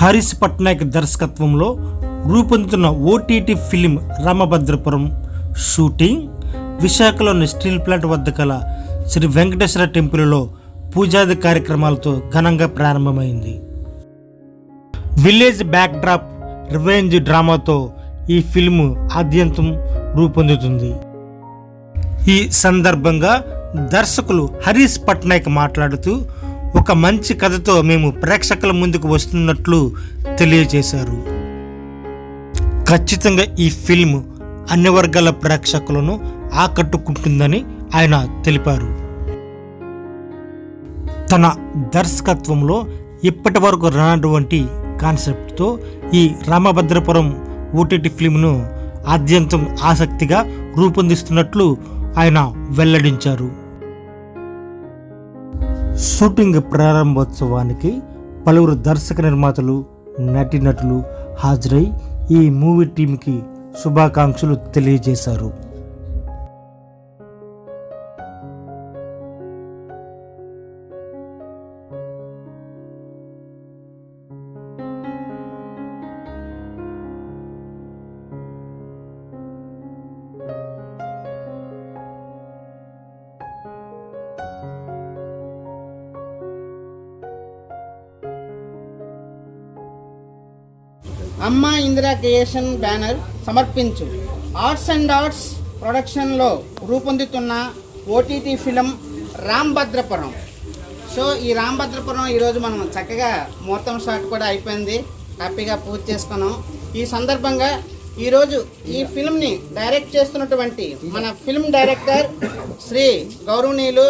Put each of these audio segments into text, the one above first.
హరీష్ పట్నాయక్ దర్శకత్వంలో రూపొందుతున్న OTT film Ramabhadrapuram shooting విశాఖలోని స్టీల్ ప్లాంట్ వద్ద కల శ్రీ వెంకటేశ్వర టెంపుల్లో పూజాది కార్యక్రమాలతో ఘనంగా ప్రారంభమైంది. విలేజ్ బ్యాక్డ్రాప్ రివెంజ్ డ్రామాతో ఈ ఫిల్మ్ ఆద్యంతం రూపొందుతుంది. ఈ సందర్భంగా దర్శకులు హరీష్ పట్నాయక్ మాట్లాడుతూ ఒక మంచి కథతో మేము ప్రేక్షకుల ముందుకు వస్తున్నట్లు తెలియజేశారు. ఖచ్చితంగా ఈ ఫిల్మ్ అన్ని వర్గాల ప్రేక్షకులను ఆకట్టుకుంటుందని ఆయన తెలిపారు. తన దర్శకత్వంలో ఇప్పటి వరకు రానటువంటి కాన్సెప్ట్తో ఈ రామభద్రపురం ఓటీటీ ఫిల్మ్ను ఆద్యంతం ఆసక్తిగా రూపొందిస్తున్నట్లు ఆయన వెల్లడించారు. షూటింగ్ ప్రారంభోత్సవానికి పలువురు దర్శక నిర్మాతలు నటీనటులు హాజరై ఈ మూవీ టీంకి శుభాకాంక్షలు తెలియజేశారు. అమ్మ ఇందిరా క్రియేషన్ బ్యానర్ సమర్పించు. ఆర్ట్స్ అండ్ ఆర్ట్స్ ప్రొడక్షన్లో రూపొందుతున్న ఓటీటీ ఫిలం రాంభద్రపురం. సో ఈ రాంభద్రపురం ఈరోజు మనం చక్కగా ముహూర్తం షాట్ కూడా అయిపోయింది. హ్యాపీగా పూర్తి చేసుకున్నాం. ఈ సందర్భంగా ఈరోజు ఈ ఫిల్మ్ని డైరెక్ట్ చేస్తున్నటువంటి మన ఫిల్మ్ డైరెక్టర్ శ్రీ గౌరవనీయులు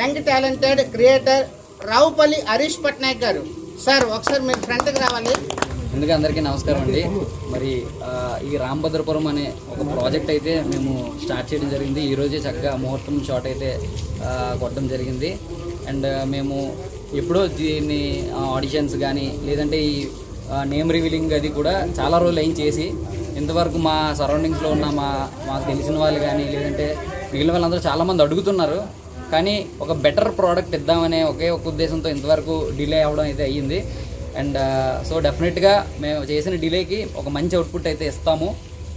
young talented creator Ravupalli Harish Patnaik garu. Sir ఒకసారి మీరు ఫ్రంట్కి రావాలి. ముందుగా అందరికీ నమస్కారం అండి. మరి ఈ రాంభద్రపురం అనే ఒక ప్రాజెక్ట్ అయితే మేము స్టార్ట్ చేయడం జరిగింది. ఈరోజే చక్కగా ముహూర్తం షాట్ అయితే కొట్టడం జరిగింది. అండ్ మేము ఎప్పుడో దీన్ని ఆడిషన్స్ కానీ లేదంటే ఈ నేమ్ రివీలింగ్ అది కూడా చాలా రోజులు అయిన చేసి ఇంతవరకు మా సరౌండింగ్స్లో ఉన్న మా మాకు తెలిసిన వాళ్ళు కానీ లేదంటే మిగిలిన వాళ్ళందరూ చాలామంది అడుగుతున్నారు. కానీ ఒక బెటర్ ప్రోడక్ట్ ఇద్దామనే ఒకే ఒక ఉద్దేశంతో ఇంతవరకు డిలే అవ్వడం అయితే అయ్యింది. అండ్ సో డెఫినెట్గా మేము చేసిన డిలేకి ఒక మంచి అవుట్పుట్ అయితే ఇస్తాము.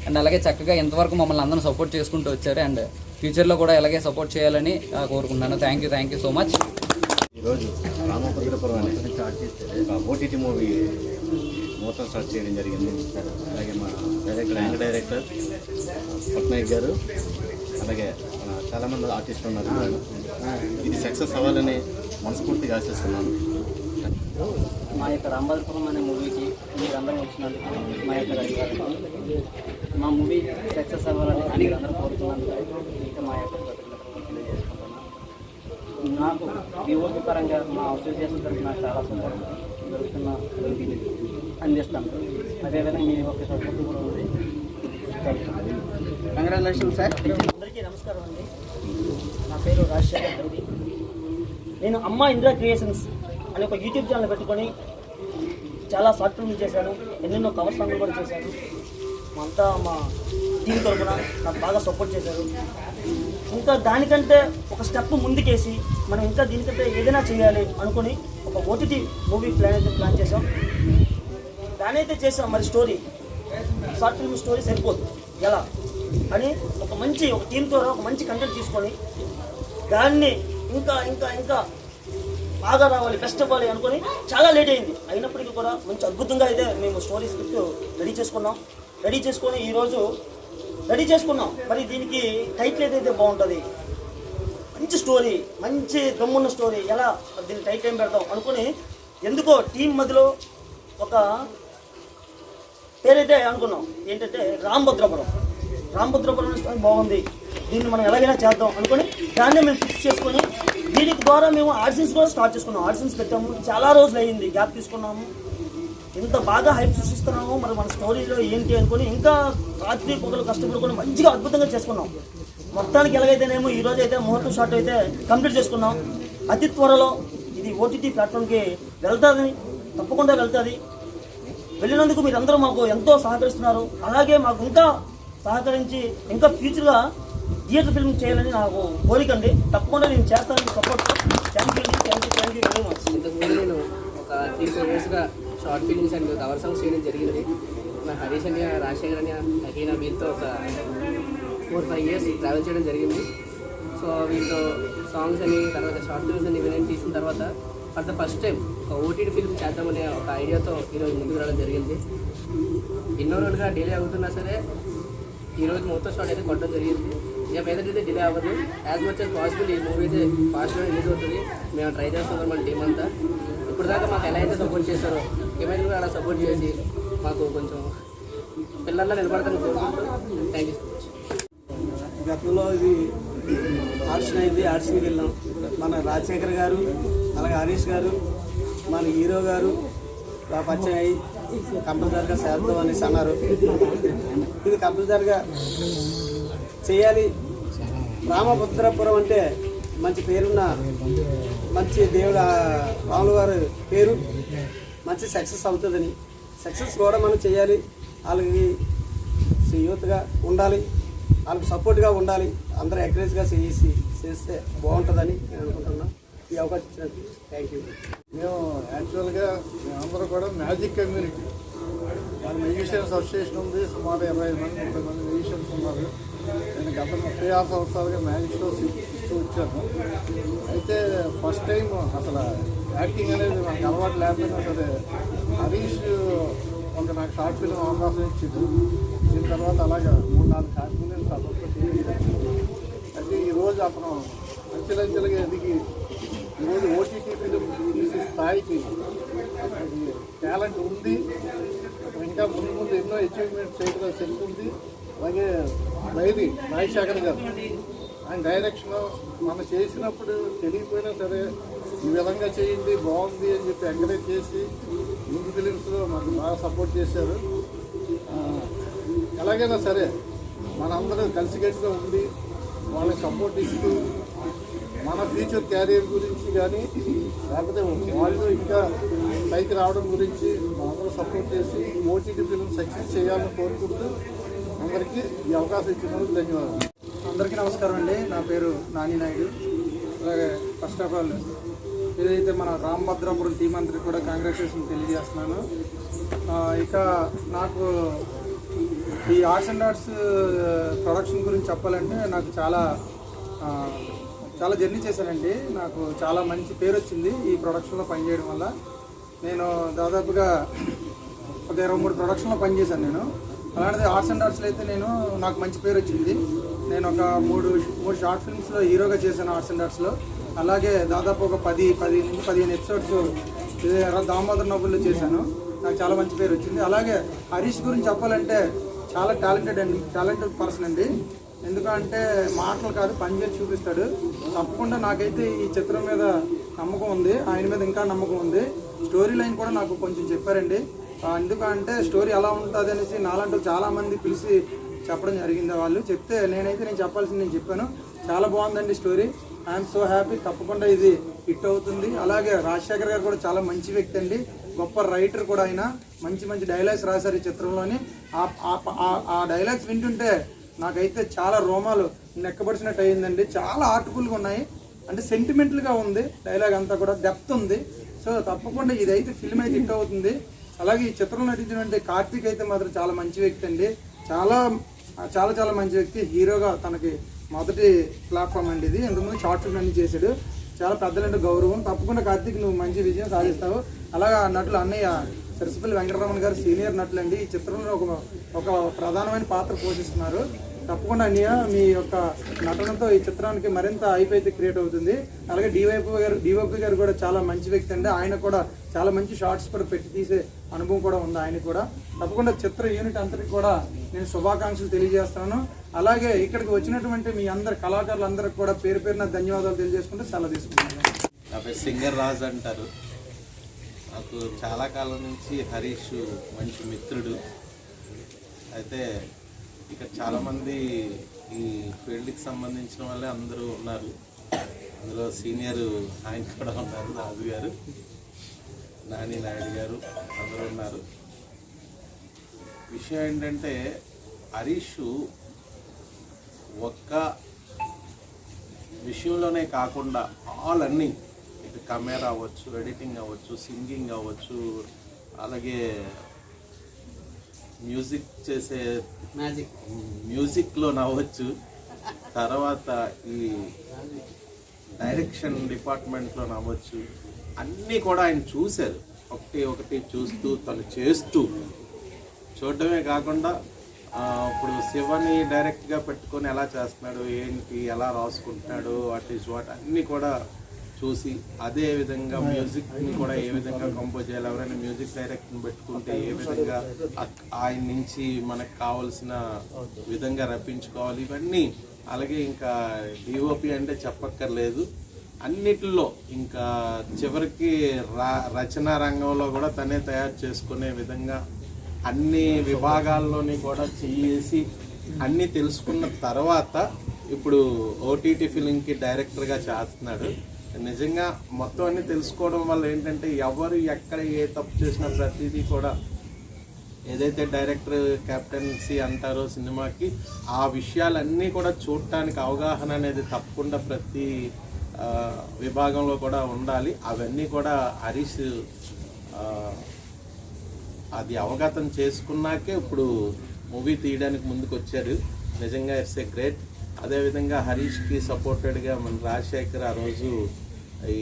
అండ్ అలాగే చక్కగా ఇంతవరకు మమ్మల్ని అందరూ సపోర్ట్ చేసుకుంటూ వచ్చారు. అండ్ ఫ్యూచర్లో కూడా ఇలాగే సపోర్ట్ చేయాలని కోరుకుంటున్నాను. Thank you thank you so much. ఈరోజు రామభద్రపురం అనే ఒక ఓటీటీ మూవీ మొత్తం స్టార్ట్ చేయడం జరిగింది. అలాగే మా డైరెక్టర్ యాంగ్ డైరెక్టర్ పట్నాయక్ గారు అలాగే చాలామంది ఆర్టిస్టులు ఉన్నారు. ఇది సక్సెస్ అవ్వాలని మనస్ఫూర్తిగా ఆశిస్తున్నాను. మా యొక్క రాంబాలపురం అనే మూవీకి మీరందరూ వచ్చినందుకు మా యొక్క ధన్యవాదాలు. మా మూవీ సక్సెస్ అవ్వాలని మీరందరూ కోరుతున్నందుకు ఇంకా మా యొక్క నాకు వివోపి పరంగా మా అసోసియేషన్ తరఫున నాకు చాలా సపోర్ట్ జరుగుతున్న మూవీని అందిస్తాను అదేవిధంగా మీ యొక్క సపోర్ట్ కూడా ఉంది. Congratulation sir. అందరికీ నమస్కారం అండి. నా పేరు రాజశేఖర్ రెడ్డి. నేను అమ్మ ఇందిరా క్రియేషన్స్. అని ఒక యూట్యూబ్ ఛానల్ పెట్టుకొని చాలా షార్ట్ ఫిల్మ్ చేశాను ఎన్నెన్నో కవర్ సాంగ్లు కూడా చేశాను మా అంతా మా టీం తరఫున నాకు బాగా సపోర్ట్ చేశారు. ఇంకా దానికంటే ఒక స్టెప్ ముందుకేసి మనం ఇంకా దీనికంటే ఏదైనా చేయాలి అనుకొని ఒక ఓటీటీ మూవీ ప్లాన్ అయితే ప్లాన్ చేసాం ప్లాన్ అయితే చేసాం మరి స్టోరీ షార్ట్ ఫిల్మ్ స్టోరీ సరిపోదు. ఎలా? అని ఒక మంచి ఒక టీం ద్వారా ఒక మంచి కంటెంట్ తీసుకొని దాన్ని ఇంకా ఇంకా ఇంకా బాగా రావాలి బెస్ట్ అవ్వాలి అనుకొని చాలా లేట్ అయింది. అయినప్పటికీ కూడా మంచి అద్భుతంగా అయితే మేము స్టోరీ స్క్రిప్ట్ రెడీ చేసుకున్నాం. రెడీ చేసుకొని ఈరోజు రెడీ చేసుకున్నాం. మరి దీనికి టైటిల్ ఏదైతే బాగుంటుంది? మంచి స్టోరీ మంచి దమ్మున్న స్టోరీ ఎలా దీన్ని టైట్ ఏం పెడతాం అనుకుని ఎందుకో టీం మధ్యలో ఒక పేరైతే అనుకున్నాం. ఏంటంటే రాంభద్రపురం రాంభద్రపురం స్టోరీ బాగుంది. దీన్ని మనం ఎలాగైనా చేద్దాం అనుకుని దాన్నే మేము ఫిక్స్ చేసుకొని దీనికి ద్వారా మేము ఆడిషన్స్ కూడా స్టార్ట్ చేసుకున్నాం. ఆడిషన్స్ పెట్టాము. చాలా రోజులు అయ్యింది గ్యాప్ తీసుకున్నాము. ఇంత బాగా హైప్ సృష్టిస్తున్నాము మరి మన స్టోరీలో ఏంటి అనుకుని ఇంకా రాత్రి పొగలు కష్టపడుకొని మంచిగా అద్భుతంగా చేసుకున్నాం. మొత్తానికి ఎలాగైతేనేమో ఈ రోజు అయితే ముహూర్తం షాట్ అయితే కంప్లీట్ చేసుకున్నాం. అతి త్వరలో ఇది ఓటీటీ ప్లాట్ఫామ్కి వెళ్తుంది. తప్పకుండా వెళ్తుంది. వెళ్ళినందుకు మీరందరూ మాకు ఎంతో సహకరిస్తున్నారు. అలాగే మాకు ఇంకా సహకరించి ఇంకా ఫ్యూచర్గా థియేటర్ ఫిల్మ్ చేయాలని నాకు కోరిక అండి తప్పకుండా నేను చేస్తానని support thank you thank you thank you very much ఇంతకుముందు నేను ఒక త్రీ ఫోర్ ఇయర్స్గా short films and cover songs చేయడం జరిగింది. నా హరీష్ అని రాజశేఖర్ అని అహీనా వీళ్ళతో ఒక ఫోర్ ఫైవ్ ఇయర్స్ ట్రావెల్ చేయడం జరిగింది. సో వీళ్ళతో సాంగ్స్ అని తర్వాత షార్ట్ ఫిల్మ్స్ అని ఇవన్నీ తీసిన తర్వాత ఫర్ ద ఫస్ట్ టైం ఒక ఓటీటీ ఫిల్మ్ చేద్దామనే ఒక ఐడియాతో ఈరోజు ముందుకు రావడం జరిగింది. ఎన్నో రోజులుగా డిలే అవుతున్నా సరే ఈరోజు మొత్తం షాట్ అయితే కొట్టడం జరిగింది. ఇక మీదట అయితే డిలే అవ్వదు. యాజ్ మచ్ యాజ్ పాసిబుల్ ఈ మూవీ అయితే ఫాస్ట్గా రిలీజ్ అవుతుంది. మేము ట్రై చేస్తున్నాం మన టీం అంతా. ఇప్పుడు దాకా మాకు ఎలా అయితే సపోర్ట్ చేస్తారో ఏమైనా కూడా అలా సపోర్ట్ చేసి మాకు కొంచెం పిల్లల్లో నిలబడతాను కోరుకుంటూ థ్యాంక్ యూ సో మచ్ గతంలో ఇది ఆర్ట్స్ అయింది ఆర్ట్స్కి వెళ్ళాం. మన రాజశేఖర్ గారు అలాగే హరీష్ గారు మన హీరో గారు ఇలా పరిచయం అయ్యి కంపల్సరిగా చేద్దాం అనేసి అన్నారు. ఇది కంపల్సరిగా చేయాలి. రామభద్రాపురం అంటే మంచి పేరున్న మంచి దేవుడు రాములు గారి పేరు మంచి సక్సెస్ అవుతుందని. సక్సెస్ కూడా మనం చేయాలి. వాళ్ళకి యూత్గా ఉండాలి. వాళ్ళకి సపోర్ట్గా ఉండాలి. అందరూ ఎంకరేజ్గా చేసి చేస్తే బాగుంటుందని నేను అనుకుంటున్నాను ఈ అవకాశం ఇచ్చినందుకు థ్యాంక్ యూ. మేము యాక్చువల్గా మేమందరూ కూడా మ్యాజిక్ కమ్యూనిటీ. మన మ్యూజిషియన్స్ అసోసియేషన్ ఉంది సుమారు ఇరవై మంది ముప్పై మంది మ్యూజిషియన్స్ ఉన్నారు. నేను గత ముప్పై ఆరు సంవత్సరాలుగా మ్యాజిక్ షోస్ ఇస్తూ వచ్చాను. అయితే ఫస్ట్ టైం అసలు యాక్టింగ్ అనేది నాకు అలవాటు లేకపోయినా సరే హరీష్ ఒక నాకు షార్ట్ ఫిల్మ్ అవకాశం ఇచ్చింది దీని తర్వాత అలాగా మూడు నాలుగు షార్ట్ ఫిల్మ్స్ అయితే ఈరోజు అతను అంచెలంచెలుగా ఎదిగి ఈరోజు ఓటీటీ ఫిలిం స్థాయికి టాలెంట్ ఉంది. ఇంకా ముందు ముందు ఎన్నో అచీవ్మెంట్స్ చేయడం శక్తి ఉంది. అలాగే డైరీ రాజశేఖర్ గారు. ఆయన డైరెక్షన్ మనం చేసినప్పుడు తెలియకపోయినా సరే ఈ విధంగా చేయండి బాగుంది అని చెప్పి ఎంకరేజ్ చేసి ముందు ఫిలిమ్స్లో మాకు బాగా సపోర్ట్ చేశారు. ఎలాగైనా సరే మనందరం కలిసికట్టుగా ఉండి వాళ్ళకి సపోర్ట్ ఇస్తూ మన ఫ్యూచర్ క్యారియర్ గురించి కానీ లేకపోతే వాళ్ళు ఇంకా పైకి రావడం గురించి మనందరూ సపోర్ట్ చేసి ఓటీటీ ఫిల్మ్ సక్సెస్ చేయాలని కోరుకుంటూ అందరికీ ఈ అవకాశం ఇచ్చినందుకు ధన్యవాదాలు. అందరికీ నమస్కారం అండి. నా పేరు నాని నాయుడు. అలాగే ఫస్ట్ ఆఫ్ ఆల్ ఏదైతే మన రామభద్రాపురం టీం అందరికి కూడా కాంగ్రాచులేషన్ తెలియజేస్తున్నాను. ఇక నాకు ఈ ఆర్ట్స్ అండ్ ఆర్ట్స్ ప్రొడక్షన్ గురించి చెప్పాలంటే నాకు చాలా చాలా జర్నీ చేశానండి. నాకు చాలా మంచి పేరు వచ్చింది ఈ ప్రొడక్షన్లో పనిచేయడం వల్ల. నేను దాదాపుగా ఒక ఇరవై మూడు ప్రొడక్షన్లో పనిచేశాను నేను. అలాంటిది ఆర్ట్స్ అండ్ ఆర్ట్స్లో అయితే నేను నాకు మంచి పేరు వచ్చింది నేను ఒక మూడు మూడు షార్ట్ ఫిల్మ్స్లో హీరోగా చేశాను ఆర్ట్స్ అండ్ ఆర్ట్స్లో. అలాగే దాదాపు ఒక పది పది నుంచి పదిహేను ఎపిసోడ్స్ దామోదర్ నవ్వుల్లో చేశాను. నాకు చాలా మంచి పేరు వచ్చింది అలాగే హరీష్ గురించి చెప్పాలంటే చాలా టాలెంటెడ్ అండి టాలెంటెడ్ పర్సన్ అండి. ఎందుకంటే మాటలు కాదు పని చేసి చూపిస్తాడు. తప్పకుండా నాకైతే ఈ చిత్రం మీద నమ్మకం ఉంది ఆయన మీద ఇంకా నమ్మకం ఉంది. స్టోరీ లైన్ కూడా నాకు కొంచెం చెప్పారండి. ఎందుకంటే స్టోరీ ఎలా ఉంటుంది అనేసి నాలంటూ చాలామంది పిలిచి చెప్పడం జరిగింది వాళ్ళు. చెప్తే నేనైతే నేను చెప్పాల్సింది నేను చెప్పాను. చాలా బాగుందండి స్టోరీ. ఐఎమ్ సో హ్యాపీ తప్పకుండా ఇది హిట్ అవుతుంది. అలాగే రాజశేఖర్ గారు కూడా చాలా మంచి వ్యక్తి అండి. గొప్ప రైటర్ కూడా ఆయన. మంచి మంచి డైలాగ్స్ రాశారు ఈ చిత్రంలోని. ఆ- ఆ- ఆ డైలాగ్స్ వింటుంటే నాకైతే చాలా రోమాలు నెక్కబడిచినట్టు అయిందండి చాలా ఆర్టిఫుల్గా ఉన్నాయి. అంటే సెంటిమెంటల్గా ఉంది. డైలాగ్ అంతా కూడా డెప్త్ ఉంది. సో తప్పకుండా ఇదైతే ఫిల్మ్ అయితే హిట్ అవుతుంది. అలాగే ఈ చిత్రంలో నటించినటువంటి కార్తీక్ అయితే మాత్రం చాలా మంచి వ్యక్తి అండి. చాలా చాలా చాలా మంచి వ్యక్తి. హీరోగా తనకి మొదటి ప్లాట్ఫామ్ అండి ఇది. ఇంతకుముందు షార్ట్ ఫిల్మ్ అన్ని చేశాడు. చాలా పెద్దలంటే గౌరవం. తప్పకుండా కార్తీక్ నువ్వు మంచి విజయం సాధిస్తావు. అలాగా నటులు అన్నయ్య సరస్వతి వెంకటరమణ గారు సీనియర్ నటులండి. ఈ చిత్రంలో ఒక ఒక ప్రధానమైన పాత్ర పోషిస్తున్నారు. తప్పకుండా అన్నయ్య మీ యొక్క నటనతో ఈ చిత్రానికి మరింత హైప్ అయితే క్రియేట్ అవుతుంది. అలాగే డివైపీ గారు డివైపీ గారు కూడా చాలా మంచి వ్యక్తి అండి. ఆయన కూడా చాలా మంచి షార్ట్స్ కూడా పెట్టి తీసే అనుభవం కూడా ఉంది ఆయన కూడా. తప్పకుండా చిత్ర యూనిట్ అంతటికి కూడా నేను శుభాకాంక్షలు తెలియజేస్తాను. అలాగే ఇక్కడికి వచ్చినటువంటి మీ అందరి కళాకారులందరికీ కూడా పేరు పేరున ధన్యవాదాలు తెలియజేసుకుంటూ సెలవు తీసుకుంటున్నాను. సింగర్ రాజు అంటారు. నాకు చాలా కాలం నుంచి హరీష్ మంచి మిత్రుడు. అయితే ఇక్కడ చాలామంది ఈ ఫీల్డ్కి సంబంధించిన వాళ్ళే అందరూ ఉన్నారు. అందులో సీనియర్ ఆయన కూడా ఉన్నారు రాజు గారు నాని నాయుడు గారు అందరూ ఉన్నారు. విషయం ఏంటంటే హరీష్ ఒక్క విషయంలోనే కాకుండా ఆల్ అన్నీ కెమెరా అవ్వచ్చు ఎడిటింగ్ అవ్వచ్చు సింగింగ్ అవ్వచ్చు అలాగే మ్యూజిక్ చేసే మ్యాజిక్. మ్యూజిక్లో నవ్వచ్చు. తర్వాత ఈ డైరెక్షన్ డిపార్ట్మెంట్లో నవ్వచ్చు. అన్నీ కూడా ఆయన చూశారు. ఒకటి ఒకటి చూస్తూ తను చేస్తూ. చూడడమే కాకుండా ఇప్పుడు శివని డైరెక్ట్గా పెట్టుకొని ఎలా చేస్తున్నాడు ఏంటి ఎలా రాసుకుంటున్నాడు వాట్ ఈస్ వాట్ అన్నీ కూడా చూసి అదే విధంగా మ్యూజిక్ని కూడా ఏ విధంగా కంపోజ్ చేయాలి ఎవరైనా మ్యూజిక్ డైరెక్ట్ని పెట్టుకుంటే ఏ విధంగా ఆయన నుంచి మనకు కావాల్సిన విధంగా రప్పించుకోవాలి ఇవన్నీ. అలాగే ఇంకా డిఓపి అంటే చెప్పక్కర్లేదు. అన్నిటిలో ఇంకా చివరికి రా రచనా రంగంలో కూడా తనే తయారు చేసుకునే విధంగా అన్ని విభాగాల్లోని కూడా చేసి అన్నీ తెలుసుకున్న తర్వాత ఇప్పుడు ఓటీటీ ఫిలింకి డైరెక్టర్గా చేస్తున్నాడు. నిజంగా మొత్తం అన్ని తెలుసుకోవడం వల్ల ఏంటంటే ఎవరు ఎక్కడ ఏ తప్పు చేసినా ప్రతిదీ కూడా ఏదైతే డైరెక్టర్ కెప్టెన్సీ అంటారో సినిమాకి ఆ విషయాలన్నీ కూడా చూడటానికి అవగాహన అనేది తప్పకుండా ప్రతి విభాగంలో కూడా ఉండాలి. అవన్నీ కూడా హరీష్ అది అవగతం చేసుకున్నాకే ఇప్పుడు మూవీ తీయడానికి ముందుకు వచ్చారు నిజంగా ఇట్స్ ఏ గ్రేట్ అదేవిధంగా హరీష్కి సపోర్టెడ్గా మన రాజశేఖర్ ఆ రోజు ఈ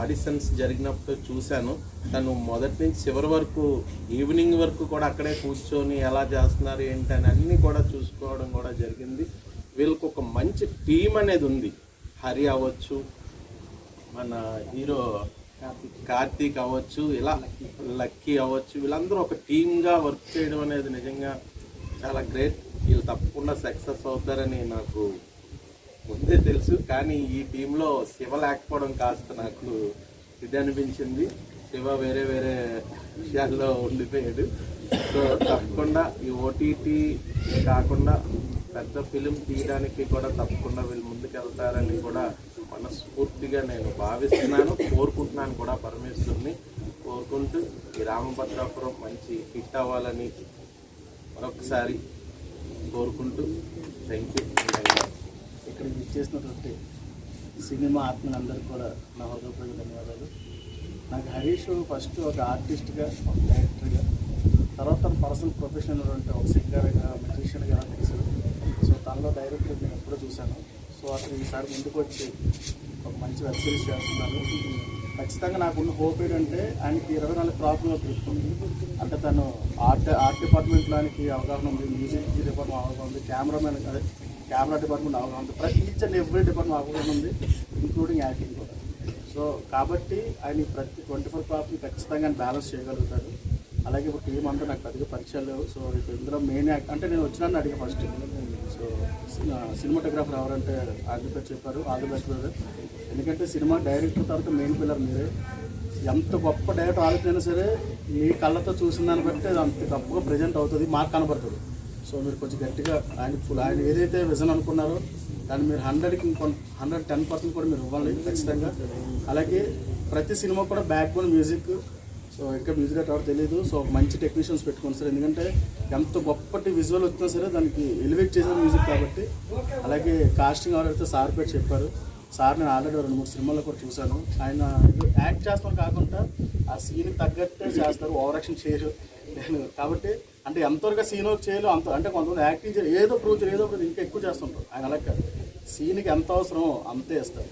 ఆడిషన్స్ జరిగినప్పుడు చూశాను. తను మొదటి నుంచి చివరి వరకు ఈవినింగ్ వరకు కూడా అక్కడే కూర్చొని ఎలా చేస్తున్నారు ఏంటి అని అన్నీ కూడా చూసుకోవడం కూడా జరిగింది. వీళ్ళకి ఒక మంచి టీం అనేది ఉంది. హరి అవ్వచ్చు మన హీరో కార్తీక్ అవ్వచ్చు ఇలా లక్కీ అవ్వచ్చు. వీళ్ళందరూ ఒక టీమ్గా వర్క్ చేయడం అనేది నిజంగా చాలా గ్రేట్. వీళ్ళు తప్పకుండా సక్సెస్ అవుతారని నాకు ముందే తెలుసు. కానీ ఈ టీంలో శివ లేకపోవడం కాస్త నాకు ఇది అనిపించింది. శివ వేరే వేరే విషయాల్లో ఉండిపోయాడు. సో తప్పకుండా ఈ ఓటీటీ కాకుండా పెద్ద ఫిలిం తీయడానికి కూడా తప్పకుండా వీళ్ళు ముందుకెళ్తారని కూడా మనస్ఫూర్తిగా నేను భావిస్తున్నాను. కోరుకుంటున్నాను కూడా పరమేశ్వరుని. కోరుకుంటూ ఈ రామభద్రాపురం మంచి హిట్ అవ్వాలని మరొకసారి కోరుకుంటూ థ్యాంక్ యూ ఇక్కడ చేసినటువంటి సినిమా ఆత్మలందరికీ కూడా నా హృదయపూర్వక ధన్యవాదాలు. నాకు హరీష్ ఫస్ట్ ఒక ఆర్టిస్ట్గా ఒక డైరెక్టర్గా తర్వాత తన పర్సనల్ ప్రొఫెషనల్ అంటే ఒక సింగర్గా మ్యూజిషియన్గా తెలుసు. సో తనలో డైరెక్టర్ నేను ఎప్పుడూ చూశాను. సో అతను ఈసారి ముందుకు వచ్చి ఒక మంచి వెబ్ సిరీస్ చేస్తున్నాను ఖచ్చితంగా నాకున్న హోప్ ఏంటంటే ఆయనకి ఇరవై నాలుగు ప్రాబ్లంలో తీసుకుంది అంటే తను ఆర్ట్ ఆర్ట్ డిపార్ట్మెంట్లో ఆయనకి అవగాహన ఉంది మ్యూజిక్ డిపార్ట్మెంట్ అవగాహన ఉంది కెమెరామెన్ అదే కెమెరా డిపార్ట్మెంట్ అవగాహన ఉంది. ప్రతి ఈచ్ అండ్ ఎవ్రీ డిపార్ట్మెంట్ అవగాహన ఉంది ఇంక్లూడింగ్ యాక్టింగ్ కూడా. సో కాబట్టి ఆయన ఈ ప్రతి ట్వంటీ ఫోర్ ప్రాబ్లం ఖచ్చితంగా ఆయన బ్యాలెన్స్ చేయగలుగుతారు అలాగే ఇప్పుడు టీం అంతా నాకు పెద్దగా పరిచయాలు లేవు. సో ఇప్పుడు ఇందులో మెయిన్ యాక్ట్ అంటే నేను వచ్చినాను అడిగా ఫస్ట్ సో సినిమాటోగ్రాఫర్ ఎవరంటే ఆదిపేరు చెప్పారు ఆదిపేరు ఎందుకంటే సినిమా డైరెక్టర్ తర్వాత మెయిన్ పిల్లర్ మీరే. ఎంత గొప్ప డైరెక్టర్ ఆలోచన సరే మీ కళ్ళతో చూసిన దాన్ని బట్టి అది అంత గొప్పగా ప్రజెంట్ అవుతుంది మాకు కనబడుతుంది. సో మీరు కొంచెం గట్టిగా ఆయన ఫుల్ ఆయన ఏదైతే విజన్ అనుకున్నారో దాన్ని మీరు హండ్రెడ్కి ఇంకొన్ హండ్రెడ్ టెన్ పర్సెంట్ కూడా మీరు ఇవ్వాలి ఖచ్చితంగా. అలాగే ప్రతి సినిమా కూడా బ్యాక్ బోన్ మ్యూజిక్ సో ఇంకా మ్యూజిక్ ఎవరు తెలియదు సో మంచి టెక్నీషియన్స్ పెట్టుకోండి సార్. ఎందుకంటే ఎంత గొప్పటి విజువల్ వచ్చినా సరే దానికి ఎలివేట్ చేసిన మ్యూజిక్ కాబట్టి. అలాగే కాస్టింగ్ ఎవరైతే సార్ పేరు చెప్పారు సార్ నేను ఆల్రెడీ రెండు మూడు సినిమాల్లో కూడా చూశాను. ఆయన యాక్ట్ చేస్తాను కాకుండా ఆ సీన్కి తగ్గట్టే చేస్తారు ఓవర్ యాక్షన్ చేయరు. నేను కాబట్టి అంటే ఎంతవరకు సీన్ చేయలేదు అంత అంటే కొంతమంది యాక్టింగ్ చేయాలి ఏదో ప్రూవ్ చేయాలి ఏదో ఒకటి ఇంకా ఎక్కువ చేస్తుంటారు. ఆయన అలా కాదు. సీన్కి ఎంత అవసరమో అంతే ఇస్తారు.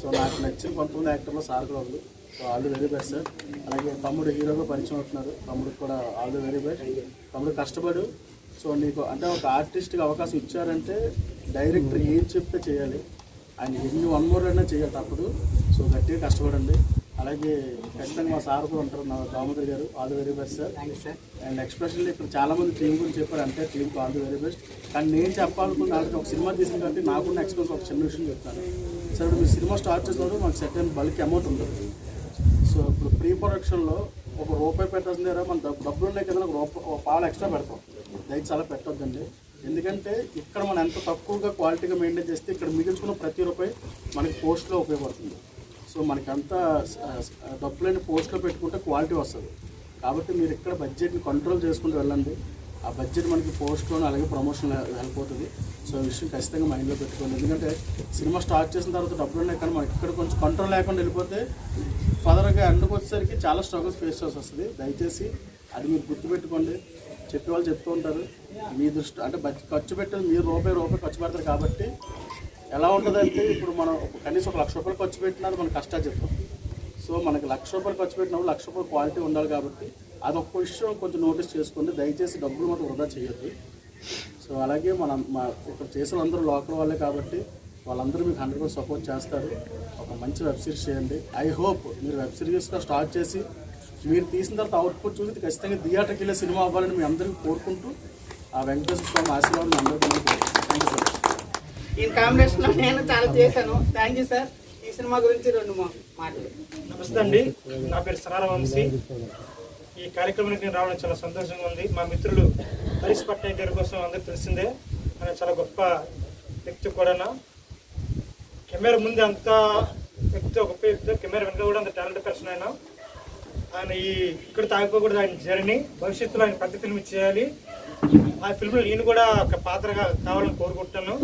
సో నాకు నచ్చిన కొంతమంది యాక్టర్లో సార్ కూడా ఉంది so all the very best sir అలాగే తమ్ముడు హీరోగా పరిచయం అవుతున్నారు. తమ్ముడికి కూడా ఆల్ ది వెరీ బెస్ట్ తమ్ముడు కష్టపడు. సో నీకు అంటే ఒక ఆర్టిస్ట్కి అవకాశం ఇచ్చారంటే డైరెక్టర్ ఏం చెప్తే చేయాలి. ఆయన ఎన్ని వన్ మోర్ అయినా చేయాలి తప్పదు. సో గట్టిగా కష్టపడండి. అలాగే ఖచ్చితంగా మా సార్ కూడా ఉంటారు నా Damodar garu. All the very best sir. And especially ఇక్కడ చాలా మంది టీం గురించి చెప్పారు అంటే టీంకి ఆల్ ది వెరీ బెస్ట్. కానీ నేను చెప్పాలనుకున్న ఒక సినిమా తీసిన కాబట్టి నాకున్న ఎక్స్పీరియన్స్ ఒక చిన్న విషయం చెప్తాను. సార్ ఇప్పుడు మీరు సినిమా స్టార్ట్ చేసినప్పుడు మాకు సెట్ అయిన బల్క్ అమౌంట్ ఉంటుంది. సో ఇప్పుడు ప్రీ ప్రొడక్షన్లో ఒక రూపాయి పెట్టాల్సిన దగ్గర మన డబ్బు డబ్బులు ఉన్నాయి కదా ఒక రూపాయి ఒక పాలు ఎక్స్ట్రా పెడతాం. దయచేసి అలా పెట్టొద్దండి. ఎందుకంటే ఇక్కడ మనం ఎంత తక్కువగా క్వాలిటీగా మెయింటైన్ చేస్తే ఇక్కడ మిగిల్చుకున్న ప్రతి రూపాయి మనకి పోస్ట్లో ఉపయోగపడుతుంది. సో మనకి అంత డబ్బులని పోస్ట్లో పెట్టుకుంటే క్వాలిటీ వస్తుంది. కాబట్టి మీరు ఇక్కడ బడ్జెట్ని కంట్రోల్ చేసుకుంటూ వెళ్ళండి. ఆ బడ్జెట్ మనకి పోస్ట్లోనే అలాగే ప్రమోషన్ హెల్ప్ అవుతుంది సో ఈ విషయం ఖచ్చితంగా మైండ్లో పెట్టుకోండి. ఎందుకంటే సినిమా స్టార్ట్ చేసిన తర్వాత డబ్బులు ఉన్నాయి కానీ మనకి ఇక్కడ కొంచెం కంట్రోల్ లేకుండా వెళ్ళిపోతే ఫర్దర్గా ఎండకు వచ్చేసరికి చాలా స్ట్రగుల్స్ ఫేస్ చేసి వస్తుంది. దయచేసి అది మీరు గుర్తుపెట్టుకోండి. చెప్పేవాళ్ళు చెప్తూ ఉంటారు. మీ దృష్టి అంటే ఖర్చు పెట్టేది మీరు రూపాయి రూపాయి ఖర్చు పెడతారు కాబట్టి ఎలా ఉంటుందంటే ఇప్పుడు మనం కనీసం ఒక లక్ష రూపాయలు ఖర్చు పెట్టినా అది మన కష్టాలు చెప్తాం. సో మనకి లక్ష రూపాయలు ఖర్చు పెట్టినప్పుడు లక్ష రూపాయలు క్వాలిటీ ఉండాలి కాబట్టి అది విషయం కొంచెం నోటీస్ చేసుకోండి దయచేసి డబ్బులు మాత్రం వృధా చేయొద్దు. సో అలాగే మనం మా ఇక్కడ చేసిన అందరూ లోకల్ వాళ్ళే కాబట్టి వాళ్ళందరూ మీకు హండ్రెడ్ పర్సెంట్ సపోర్ట్ చేస్తారు. ఒక మంచి వెబ్ సిరీస్ చేయండి. ఐ హోప్ మీరు వెబ్ సిరీస్గా స్టార్ట్ చేసి మీరు తీసిన తర్వాత అవుట్పుట్ చూసి ఖచ్చితంగా థియేటర్కి వెళ్ళే సినిమా అవ్వాలని మీ అందరికీ కోరుకుంటూ ఆ వెంకటేశ్వర స్వామి ఆశీర్వాదం మీ అందరికీ థ్యాంక్ యూ సార్ ఈ కాంబినేషన్లో నేను చాలా చేశాను. థ్యాంక్ యూ సార్ ఈ సినిమా గురించి రెండు మాటలు. నమస్తే అండి. నా పేరు సనార వంశీ ఈ కార్యక్రమానికి నేను రావడం చాలా సంతోషంగా ఉంది. మా మిత్రులు హరీష్ పట్నాయక్ గారి కోసం అందరికి తెలిసిందే. ఆయన చాలా గొప్ప వ్యక్తి కూడా కెమెరా ముందు అంత వ్యక్తి గొప్ప వ్యక్తి కెమెరా వెనక కూడా అంత టాలెంట్ పర్సన్ ఆయన. ఆయన ఈ ఇక్కడ తాగిపోకూడదు ఆయన జర్నీ. భవిష్యత్తులో ఆయన పెద్ద ఫిల్మ్ చేయాలి. ఆ ఫిల్మ్లో నేను కూడా ఒక పాత్రగా కావాలని కోరుకుంటున్నాను.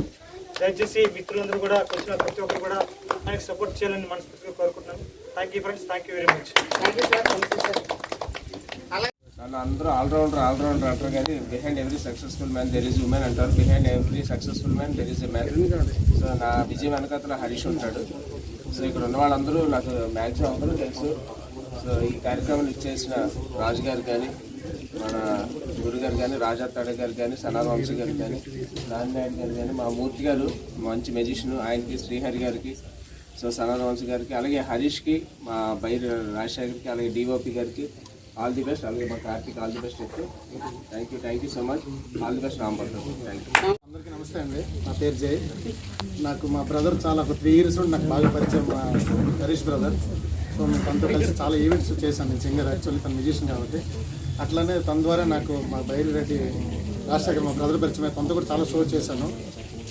దయచేసి మిత్రులందరూ కూడా వచ్చిన ప్రతి ఒక్కరు కూడా ఆయనకు సపోర్ట్ చేయాలని మనస్ఫూర్తిగా కోరుకుంటున్నాను. Thank you friends thank you very much thank you sir thank you sir చాలా అందరూ ఆల్రౌండర్ ఆల్రౌండర్ అంటారు కానీ behind every successful man there is women అంటారు. Behind every successful man there is a man so నా విజయం వెనకాతల హరీష్ ఉంటాడు. So ఇక్కడ ఉన్న వాళ్ళందరూ నాకు మ్యాక్సిమం అందరూ తెలుసు. సో ఈ కార్యక్రమాలు ఇచ్చేసిన రాజుగారు కానీ మన గురుగారు కానీ రాజా తడ గారు కానీ సనావంశీ గారు కానీ నారాయణ గారు కానీ మా మూర్తి గారు మంచి మెజిషియన్ ఆయనకి శ్రీహరి గారికి సో సనావంశీ గారికి అలాగే హరీష్కి మా బైర్ రాజశేఖర్కి అలాగే డిఓపి గారికి ఆల్ ది బెస్ట్ అలాగే మా కార్తీక్ ఆల్ ది బెస్ట్ చెప్తూ thank you thank you so much all the best Rampatnam thank you అందరికీ నమస్తే అండి. నా పేరు జై. నాకు మా బ్రదర్ చాలా ఒక త్రీ ఇయర్స్ నుండి నాకు బాగా పరిచయం మా హరీష్ బ్రదర్ సో మేము తనతో కలిసి చాలా ఈవెంట్స్ చేశాను. నేను సింగర్ యాక్చువల్లీ తన మ్యూజిషియన్ కాబట్టి. అట్లానే తన ద్వారా నాకు మా బయలురెడ్డి రాజశేఖర్ మా బ్రదర్ పరిచయం తనతో కూడా చాలా షో చేశాను.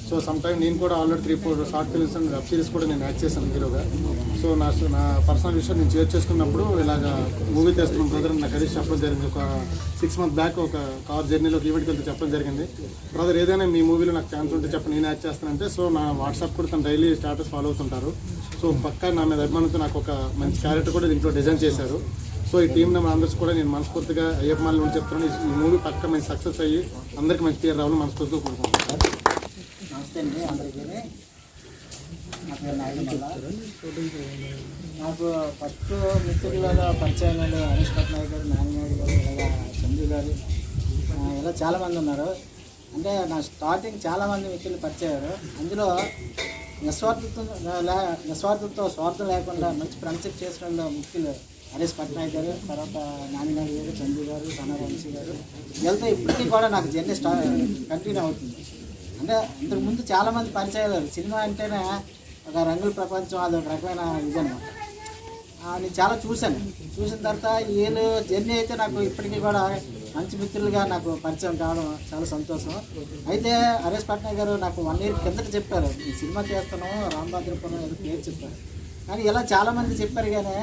సో సమ్ టైమ్ నేను కూడా already three four short films and web series కూడా నేను యాక్ట్ చేశాను హీరోగా. సో నా నా పర్సనల్ విషయం నేను షేర్ చేసుకున్నప్పుడు ఇలాగ మూవీ తెస్తున్నాం బ్రదర్ నాకు అది చెప్పడం జరిగింది. ఒక సిక్స్ మంత్ బ్యాక్ ఒక కార్ జర్నీలో ఈవెంట్కి వెళ్తే చెప్పడం జరిగింది. బ్రదర్ ఏదైనా మీ మూవీలో నాకు ఛాన్స్ ఉంటే చెప్పండి నేను యాక్ట్ చేస్తానంటే సో నా వాట్సాప్ కూడా తను డైలీ స్టాటస్ ఫాలో అవుతుంటారు. సో పక్కా నా మీద అభిమానంతో నాకు ఒక మంచి క్యారెక్టర్ కూడా దీంట్లో డిజైన్ చేశారు. సో ఈ టీం నెంబర్ అందరికీ కూడా నేను మనస్ఫూర్తిగా అయ్యప్ప మాల నుండి చెప్తున్నాను. ఈ- మూవీ పక్క మంచి సక్సెస్ అయ్యి అందరికీ మంచి పేరు రావాలని మనస్ఫూర్తిగా కోరుకుంటున్నాను. నమస్తే అండి అందరికీ నా పేరు నాకు ఫస్ట్ మిత్రులలో పరిచయం హరీష్ పట్నాయక్ గారు నాన్నగారు గారు ఇలాగా చందు గారు ఇలా చాలామంది ఉన్నారు అంటే నా స్టార్టింగ్ చాలామంది మిత్రులు పరిచయారు అందులో నిస్వార్థతో లే- నిస్వార్థంతో స్వార్థం లేకుండా మంచి ఫ్రెండ్షిప్ చేసుకున్న ముఖ్యులు హరీష్ పట్నాయక్ గారు తర్వాత నాన్నగారు గారు చందీ గారు సనా వంశీ గారు. వీళ్ళతో ఇప్పటికీ కూడా నాకు జర్నీ స్టా కంటిన్యూ అవుతుంది. అంటే ఇంతకు ముందు చాలా మంది పరిచయాలు సినిమా అంటేనే ఒక రంగుల ప్రపంచం అది ఒక రకమైన ఇదన్నమాట. ఆ, నేను చాలా చూశాను. చూసిన తర్వాత వీళ్ళు జర్నీ అయితే నాకు ఇప్పటికీ కూడా మంచి మిత్రులుగా నాకు పరిచయం కావడం చాలా సంతోషం. అయితే హరేష్ పట్నాయక్ గారు నాకు వన్ ఇయర్ కిందట చెప్పారు ఈ సినిమా చేస్తాను రామభద్రపురం ఏదో పేరు చెప్పారు. కానీ ఇలా చాలామంది చెప్పారు కానీ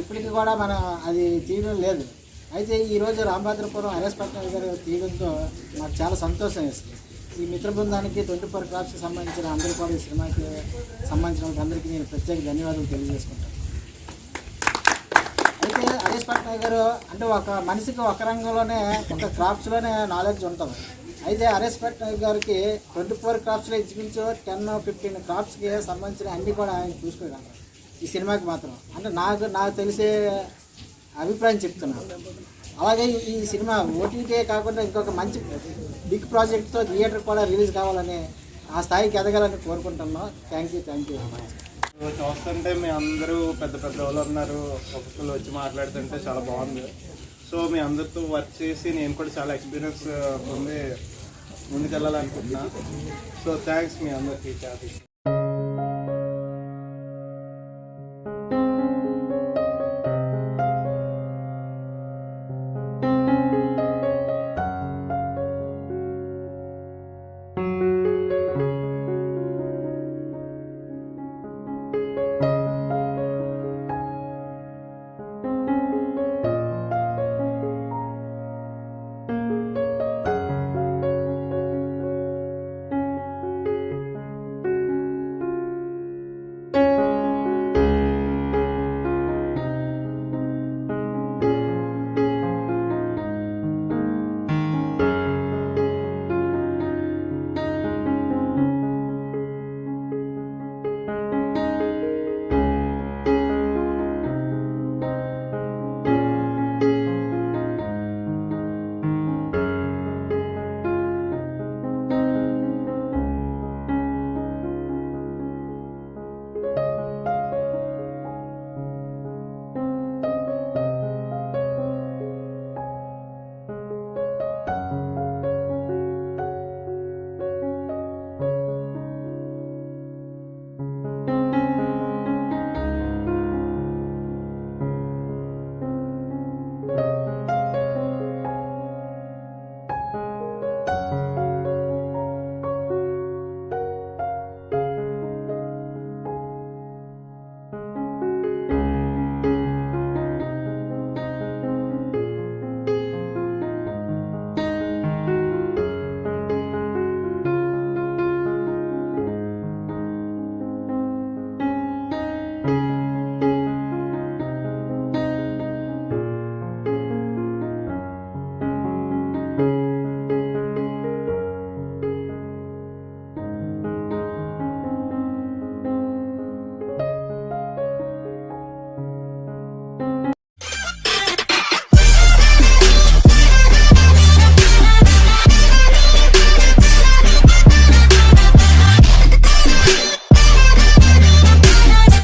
ఇప్పటికీ కూడా మన అది తీయడం లేదు. అయితే ఈరోజు రామభద్రపురం హరేష్ పట్నాయక్ గారు తీయడంతో నాకు చాలా సంతోషం వేస్తుంది ఈ మిత్ర బృందానికి ట్వంటీ ఫోర్ క్రాఫ్ట్స్కి సంబంధించిన అందరూ కూడా ఈ సినిమాకి సంబంధించిన అందరికీ నేను ప్రత్యేక ధన్యవాదాలు తెలియజేసుకుంటాను. హరీష్ పట్నాయక్ గారు అంటే ఒక మనిషికి ఒక రంగంలోనే ఒక క్రాఫ్ట్స్లోనే నాలెడ్జ్ ఉంటుంది. అయితే హరీష్ పట్నాయక్ గారికి ట్వంటీ ఫోర్ క్రాఫ్ట్స్లో ఇంచుమించు టెన్ ఫిఫ్టీన్ క్రాఫ్ట్స్కి సంబంధించిన అన్నీ కూడా ఆయన చూసుకోగలరు ఈ సినిమాకి మాత్రం. అంటే నాకు నాకు తెలిసే అభిప్రాయం చెప్తున్నాను. అలాగే ఈ సినిమా ఓటీటీ కాకుండా ఇంకొక మంచి బిగ్ ప్రాజెక్ట్తో థియేటర్ కూడా రిలీజ్ కావాలని ఆ స్థాయికి ఎదగాలని కోరుకుంటున్నాం థ్యాంక్ యూ థ్యాంక్ యూ చూస్తుంటే మీ అందరూ పెద్ద పెద్ద వాళ్ళు ఉన్నారు. ఒక్కొక్కరు వచ్చి మాట్లాడుతుంటే చాలా బాగుంది. సో మీ అందరితో వర్క్ చేసి నేను కూడా చాలా ఎక్స్పీరియన్స్ పొంది ముందుకెళ్ళాలనుకుంటున్నా. సో థ్యాంక్స్ మీ అందరికీ చాలా